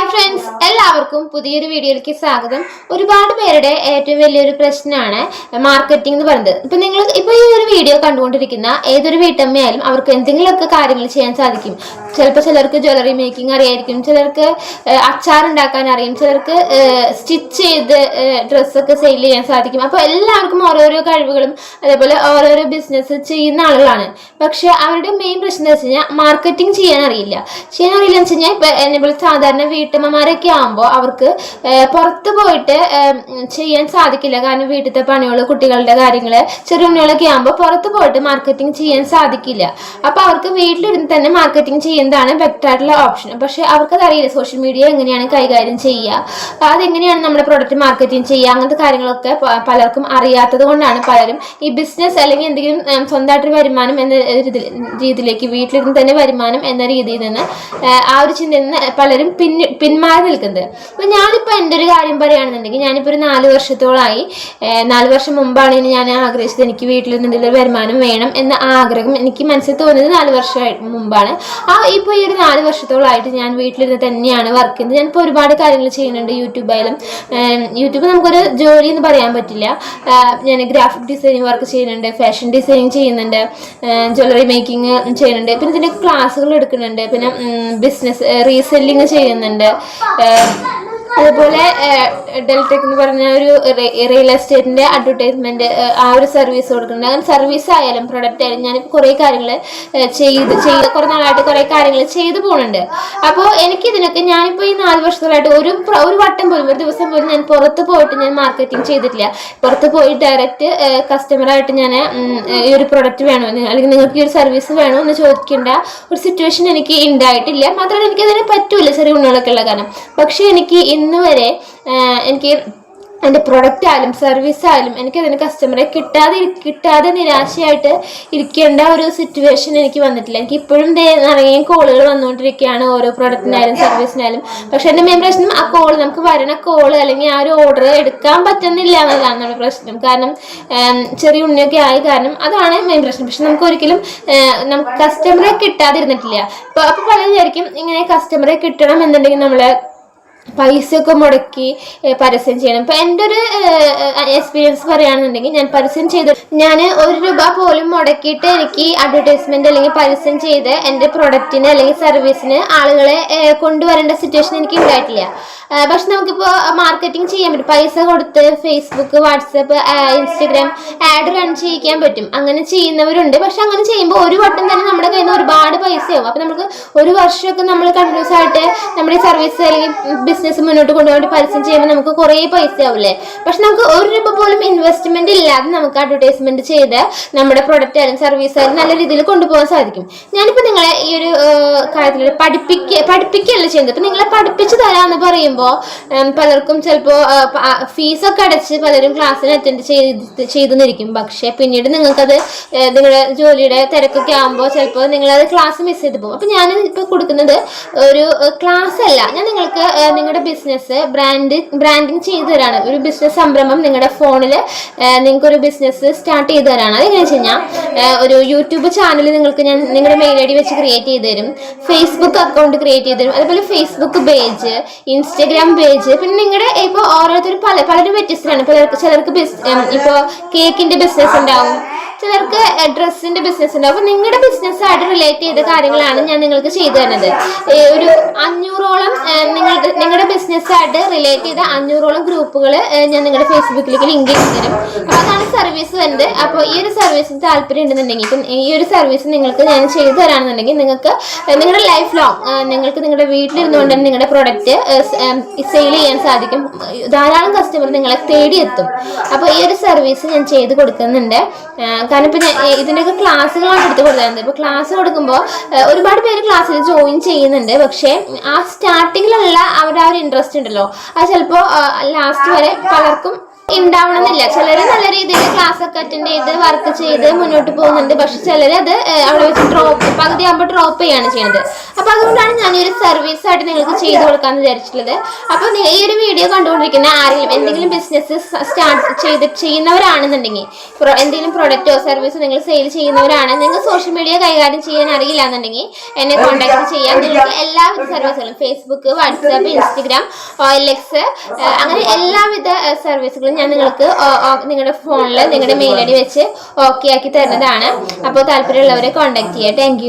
Hi friends എല്ലാവർക്കും പുതിയൊരു വീഡിയോയിലേക്ക് സ്വാഗതം. ഒരുപാട് പേരുടെ ഏറ്റവും വലിയൊരു പ്രശ്നമാണ് മാർക്കറ്റിംഗ് എന്ന് പറയുന്നത്. ഇപ്പൊ നിങ്ങൾ ഇപ്പൊ ഈ ഒരു വീഡിയോ കണ്ടുകൊണ്ടിരിക്കുന്ന ഏതൊരു വീട്ടമ്മയായാലും അവർക്ക് എന്തെങ്കിലുമൊക്കെ കാര്യങ്ങൾ ചെയ്യാൻ സാധിക്കും. ചിലപ്പോൾ ചിലർക്ക് ജ്വല്ലറി മേക്കിംഗ് അറിയായിരിക്കും. ചിലർക്ക് അച്ചാർ ഉണ്ടാക്കാൻ അറിയും. ചിലർക്ക് സ്റ്റിച്ച് ചെയ്ത് ഡ്രസ്സൊക്കെ സെയിൽ ചെയ്യാൻ സാധിക്കും. അപ്പോൾ എല്ലാവർക്കും ഓരോരോ കഴിവുകളും അതേപോലെ ഓരോരോ ബിസിനസ് ചെയ്യുന്ന ആളുകളാണ്. പക്ഷേ അവരുടെ മെയിൻ പ്രശ്നം എന്ന് വെച്ച് കഴിഞ്ഞാൽ മാർക്കറ്റിംഗ് ചെയ്യാൻ അറിയില്ല. ചെയ്യാൻ അറിയില്ല എന്ന് വെച്ച് കഴിഞ്ഞാൽ ഇപ്പോൾ എന്നെ സാധാരണ വീട്ടമ്മമാരൊക്കെ ആകുമ്പോൾ അവർക്ക് പുറത്ത് പോയിട്ട് ചെയ്യാൻ സാധിക്കില്ല. കാരണം വീട്ടിലത്തെ പണികൾ കുട്ടികളുടെ കാര്യങ്ങൾ കുഞ്ഞുങ്ങളൊക്കെ ആകുമ്പോൾ പുറത്ത് പോയിട്ട് മാർക്കറ്റിംഗ് ചെയ്യാൻ സാധിക്കില്ല. അപ്പോൾ അവർക്ക് വീട്ടിലിരുന്ന് തന്നെ മാർക്കറ്റിംഗ് ചെയ്യുന്നതാണ് ബെറ്റർ ആയിട്ടുള്ള ഓപ്ഷൻ? പക്ഷെ അവർക്കത് അറിയില്ല സോഷ്യൽ മീഡിയ എങ്ങനെയാണ് കൈകാര്യം ചെയ്യുക. അതെങ്ങനെയാണ് നമ്മുടെ പ്രൊഡക്റ്റ് മാർക്കറ്റിംഗ് ചെയ്യുക? അങ്ങനത്തെ കാര്യങ്ങളൊക്കെ പലർക്കും അറിയാത്തത് കൊണ്ടാണ് പലരും ഈ ബിസിനസ് അല്ലെങ്കിൽ എന്തെങ്കിലും സ്വന്തമായിട്ടൊരു വരുമാനം എന്ന രീതിയിലേക്ക് വീട്ടിലിരുന്ന് തന്നെ വരുമാനം എന്ന രീതിയിൽ നിന്ന് ആ, ഒരു ചിന്തയിൽ നിന്ന് പലരും പിന്നി പിന്മാറി നിൽക്കുന്നത് അപ്പം ഞാനിപ്പോൾ എന്റെ ഒരു കാര്യം പറയുകയാണെന്നുണ്ടെങ്കിൽ ഞാനിപ്പോൾ ഒരു നാല് വർഷത്തോളമായി നാല് വർഷം മുമ്പാണ് ഇനി ഞാൻ ആഗ്രഹിച്ചത് എനിക്ക് വീട്ടിൽ ഒരു വരുമാനം വേണം എന്ന ആഗ്രഹം എനിക്ക് മനസ്സിൽ തോന്നിയത് നാല് വർഷമായി മുമ്പാണ്. ആ ഇപ്പോൾ ഈ ഒരു നാല് വർഷത്തോളമായിട്ട് ഞാൻ വീട്ടിലിരുന്ന് തന്നെയാണ് വർക്ക് ചെയ്യുന്നത്. ഞാൻ ഞാനിപ്പോൾ ഒരുപാട് കാര്യങ്ങൾ ചെയ്യുന്നുണ്ട് യൂട്യൂബായാലും. യൂട്യൂബ് നമുക്കൊരു ജോലി എന്ന് പറയാൻ പറ്റില്ല. ഞാൻ ഗ്രാഫിക് ഡിസൈനിങ് വർക്ക് ചെയ്യുന്നുണ്ട് ഫാഷൻ ഡിസൈനിങ് ചെയ്യുന്നുണ്ട് ജ്വല്ലറി മേക്കിംഗ് ചെയ്യുന്നുണ്ട്. പിന്നെ ഇതിന്റെ ക്ലാസ്സുകൾ എടുക്കുന്നുണ്ട്. പിന്നെ ബിസിനസ് റീസെല്ലിങ് ചെയ്യുന്നുണ്ട്. അതുപോലെ ഡെൽടെക് എന്ന് പറഞ്ഞ ഒരു റിയൽ എസ്റ്റേറ്റിന്റെ അഡ്വർടൈസ്മെന്റ് ആ ഒരു സർവീസ് കൊടുക്കുന്നുണ്ട്. അങ്ങനെ സർവീസ് ആയാലും പ്രൊഡക്റ്റ് ആയാലും ഞാൻ കുറേ കാര്യങ്ങൾ ചെയ്ത് ചെയ്ത് കുറേ നാളായിട്ട് കുറേ കാര്യങ്ങൾ ചെയ്തു പോകുന്നുണ്ട് അപ്പോൾ എനിക്ക് ഇതിനൊക്കെ ഞാനിപ്പോൾ ഈ നാല് വർഷത്തോളായിട്ട് ഒരു ഒരു വട്ടം പോലും ഒരു ദിവസം പോലും ഞാൻ പുറത്ത് പോയിട്ട് ഞാൻ മാർക്കറ്റിംഗ് ചെയ്തിട്ടില്ല. പുറത്ത് പോയി ഡയറക്റ്റ് കസ്റ്റമറായിട്ട് ഞാൻ ഈ ഒരു പ്രൊഡക്റ്റ് വേണോ അല്ലെങ്കിൽ നിങ്ങൾക്ക് ഈ ഒരു സർവീസ് വേണോ എന്ന് ചോദിക്കേണ്ട ഒരു സിറ്റുവേഷൻ എനിക്ക് ഉണ്ടായിട്ടില്ല. മാത്രമല്ല എനിക്ക് അതിന് പറ്റൂല ചെറിയ ഉണ്ണുകളൊക്കെ ഉള്ള കാരണം. പക്ഷേ എനിക്ക് ഇന്ന് വരെ എനിക്ക് എന്റെ പ്രൊഡക്റ്റ് ആയാലും സർവീസ് ആയാലും എനിക്ക് അതിന് കസ്റ്റമറെ കിട്ടാതെ കിട്ടാതെ നിരാശയായിട്ട് ഇരിക്കേണ്ട ഒരു സിറ്റുവേഷൻ എനിക്ക് വന്നിട്ടില്ല. എനിക്ക് ഇപ്പോഴും നിറയെ കോളുകൾ വന്നുകൊണ്ടിരിക്കുകയാണ്. ഓരോ പ്രൊഡക്റ്റിനായാലും സർവീസിനായാലും പക്ഷെ എന്റെ മെയിൻ പ്രശ്നം ആ കോൾ നമുക്ക് വരണ കോൾ അല്ലെങ്കിൽ ആ ഒരു ഓർഡർ എടുക്കാൻ പറ്റുന്നില്ല എന്നതാണ് നമ്മുടെ പ്രശ്നം. കാരണം ചെറിയ ഉണ്ണിയൊക്കെ ആയ കാരണം അതാണ് മെയിൻ പ്രശ്നം. പക്ഷെ നമുക്ക് ഒരിക്കലും നമുക്ക് കസ്റ്റമറെ കിട്ടാതിരുന്നിട്ടില്ല. അപ്പോൾ അപ്പോൾ പലരും ഇങ്ങനെ കസ്റ്റമറെ കിട്ടണം എന്നുണ്ടെങ്കിൽ നമ്മളെ പൈസയൊക്കെ മുടക്കി പരസ്യം ചെയ്യണം. ഇപ്പൊ എന്റെ ഒരു എക്സ്പീരിയൻസ് പറയുകയാണെന്നുണ്ടെങ്കിൽ ഞാൻ പരസ്യം ചെയ്ത് ഞാൻ ഒരു രൂപ പോലും മുടക്കിയിട്ട് എനിക്ക് അഡ്വർടൈസ്മെന്റ് അല്ലെങ്കിൽ പരസ്യം ചെയ്ത് എന്റെ പ്രൊഡക്റ്റിന് അല്ലെങ്കിൽ സർവീസിന് ആളുകളെ കൊണ്ടുവരേണ്ട സിറ്റുവേഷൻ എനിക്ക് ഉണ്ടായിട്ടില്ല. പക്ഷെ നമുക്കിപ്പോൾ മാർക്കറ്റിംഗ് ചെയ്യാൻ പറ്റും. പൈസ കൊടുത്ത് Facebook WhatsApp Instagram ad run ചെയ്യിക്കാൻ പറ്റും. അങ്ങനെ ചെയ്യുന്നവരുണ്ട്. പക്ഷെ അങ്ങനെ ചെയ്യുമ്പോൾ ഒരു വട്ടം തന്നെ ഒരുപാട് പൈസയാവും. അപ്പൊ നമുക്ക് ഒരു വർഷമൊക്കെ നമ്മൾ കണ്ടിന്യൂസ് ആയിട്ട് നമ്മുടെ സർവീസ് അല്ലെങ്കിൽ ബിസിനസ് മുന്നോട്ട് കൊണ്ടുപോയി പരസ്യം ചെയ്യുമ്പോൾ നമുക്ക് കുറേ പൈസ ആവില്ലേ പക്ഷെ നമുക്ക് ഒരു രൂപ പോലും ഇൻവെസ്റ്റ്മെന്റ് ഇല്ലാതെ നമുക്ക് അഡ്വർടൈസ്മെന്റ് ചെയ്ത് നമ്മുടെ പ്രൊഡക്റ്റ് ആയാലും സർവീസ് ആയാലും നല്ല രീതിയിൽ കൊണ്ടുപോകാൻ സാധിക്കും. ഞാനിപ്പോൾ നിങ്ങളെ ഈ ഒരു കാര്യത്തിൽ പഠിപ്പിക്ക പഠിപ്പിക്കുകയല്ല ചെയ്യുന്നത്. ഇപ്പം നിങ്ങളെ പഠിപ്പിച്ചു തരാമെന്ന് പറയുമ്പോൾ പലർക്കും ചിലപ്പോൾ ഫീസൊക്കെ അടച്ച് പലരും ക്ലാസ്സിന് അറ്റൻഡ് ചെയ്ത് ചെയ്തു നിന്നിരിക്കും പക്ഷേ പിന്നീട് നിങ്ങൾക്കത് നിങ്ങളുടെ ജോലിയുടെ തിരക്കൊക്കെ ആകുമ്പോൾ ചിലപ്പോൾ നിങ്ങളത് ക്ലാസ് മിസ് ചെയ്ത് പോകും. അപ്പം ഞാൻ ഇപ്പോൾ കൊടുക്കുന്നത് ഒരു ക്ലാസ് അല്ല. ഞാൻ നിങ്ങൾക്ക് നിങ്ങളുടെ ബിസിനസ് ബ്രാൻഡ് ബ്രാൻഡിങ് ചെയ്തു തരാണ്. ഒരു ബിസിനസ് സംരംഭം നിങ്ങളുടെ ഫോണിൽ നിങ്ങൾക്ക് ഒരു ബിസിനസ് സ്റ്റാർട്ട് ചെയ്തു തരാണ്. അതെങ്ങനെ വെച്ച് കഴിഞ്ഞാൽ ഒരു യൂട്യൂബ് ചാനൽ നിങ്ങൾക്ക് ഞാൻ നിങ്ങളുടെ മെയിൽ ഐ ഡി വെച്ച് ക്രിയേറ്റ് ചെയ്ത് തരും. ഫേസ്ബുക്ക് അക്കൗണ്ട് ക്രിയേറ്റ് ചെയ്ത് തരും. അതുപോലെ ഫേസ്ബുക്ക് പേജ് ഇൻസ്റ്റഗ്രാം പേജ് പിന്നെ നിങ്ങളുടെ ഇപ്പോൾ ഓരോരുത്തർ പല പലരും വ്യത്യസ്തരാണ്. ചിലർക്ക് ബിസ് ഇപ്പോൾ കേക്കിന്റെ ബിസിനസ് ഉണ്ടാവും. ചിലർക്ക് ഡ്രസ്സിന്റെ ബിസിനസ് ഉണ്ടാവും അപ്പൊ നിങ്ങളുടെ ബിസിനസ് ആയിട്ട് റിലേറ്റ് ചെയ്ത കാര്യങ്ങളാണ് ഞാൻ നിങ്ങൾക്ക് ചെയ്തു തരുന്നത്. ഒരു അഞ്ഞൂറോളം നിങ്ങളുടെ നിങ്ങളുടെ ബിസിനസ് ആയിട്ട് റിലേറ്റ് ചെയ്ത അഞ്ഞൂറോളം ഗ്രൂപ്പുകൾ ഞാൻ നിങ്ങളുടെ ഫേസ്ബുക്കിലേക്ക് ലിങ്ക് ചെയ്ത് തരും. അപ്പൊ അതാണ് സർവീസ് വരുന്നത് അപ്പോൾ ഈ ഒരു സർവീസിന് താല്പര്യം ഉണ്ടെന്നുണ്ടെങ്കിൽ ഇപ്പം ഈ ഒരു സർവീസ് നിങ്ങൾക്ക് ഞാൻ ചെയ്തു തരാണെന്നുണ്ടെങ്കിൽ നിങ്ങൾക്ക് നിങ്ങളുടെ ലൈഫ് ലോങ് നിങ്ങൾക്ക് നിങ്ങളുടെ വീട്ടിലിരുന്നുകൊണ്ട് തന്നെ നിങ്ങളുടെ പ്രൊഡക്റ്റ് സെയിൽ ചെയ്യാൻ സാധിക്കും. ധാരാളം കസ്റ്റമർ നിങ്ങളെ തേടിയെത്തും. അപ്പോൾ ഈ ഒരു സർവീസ് ഞാൻ ചെയ്ത് കൊടുക്കുന്നുണ്ട്. കാരണം ഇപ്പം ഇതിന്റെയൊക്കെ ക്ലാസ്സുകളാണ് എടുത്ത് കൊടുക്കുന്നത് ഇപ്പോൾ ക്ലാസ് കൊടുക്കുമ്പോൾ ഒരുപാട് പേര് ക്ലാസ്സിൽ ജോയിൻ ചെയ്യുന്നുണ്ട്. പക്ഷേ ആ സ്റ്റാർട്ടിങ്ങിലുള്ള അവരുടെ ആ ഒരു ഇൻട്രസ്റ്റ് ഉണ്ടല്ലോ. അത് ചിലപ്പോൾ ലാസ്റ്റ് വരെ പലർക്കും ഉണ്ടാവണമെന്നില്ല ചിലര് നല്ല രീതിയിൽ ക്ലാസ് ഒക്കെ അറ്റൻഡ് ചെയ്ത് വർക്ക് ചെയ്ത് മുന്നോട്ട് പോകുന്നുണ്ട്. പക്ഷെ ചിലര് അത് അവിടെ വെച്ച് ഡ്രോപ്പ് പകുതി ആകുമ്പോൾ ഡ്രോപ്പ് ചെയ്യാണ് ചെയ്യുന്നത് അപ്പൊ അതുകൊണ്ടാണ് ഞാൻ ഒരു സർവീസ് ആയിട്ട് നിങ്ങൾക്ക് ചെയ്തു കൊടുക്കാന്ന് വിചാരിച്ചിട്ടുള്ളത്. അപ്പോൾ ഈ ഒരു വീഡിയോ കണ്ടുകൊണ്ടിരിക്കുന്ന ആരെങ്കിലും എന്തെങ്കിലും ബിസിനസ് സ്റ്റാർട്ട് ചെയ്ത് ചെയ്യുന്നവരാണെന്നുണ്ടെങ്കിൽ എന്തെങ്കിലും പ്രൊഡക്റ്റോ സർവീസോ നിങ്ങൾ സെയിൽ ചെയ്യുന്നവരാണ് നിങ്ങൾക്ക് സോഷ്യൽ മീഡിയ കൈകാര്യം ചെയ്യാൻ അറിയില്ല എന്നുണ്ടെങ്കിൽ എന്നെ കോൺടാക്ട് ചെയ്യാം നിങ്ങൾക്ക് എല്ലാവിധ സർവീസുകളും ഫേസ്ബുക്ക് വാട്സാപ്പ് ഇൻസ്റ്റഗ്രാം ഓയിലെക്സ് അങ്ങനെ എല്ലാവിധ സർവീസുകളും ഞാൻ നിങ്ങൾക്ക് നിങ്ങളുടെ ഫോണിൽ നിങ്ങളുടെ മെയിൽ ഐ ഡി വെച്ച് ഓക്കെ ആക്കി തരുന്നതാണ്. അപ്പോൾ താല്പര്യമുള്ളവരെ കോൺടാക്ട് ചെയ്യാം. താങ്ക്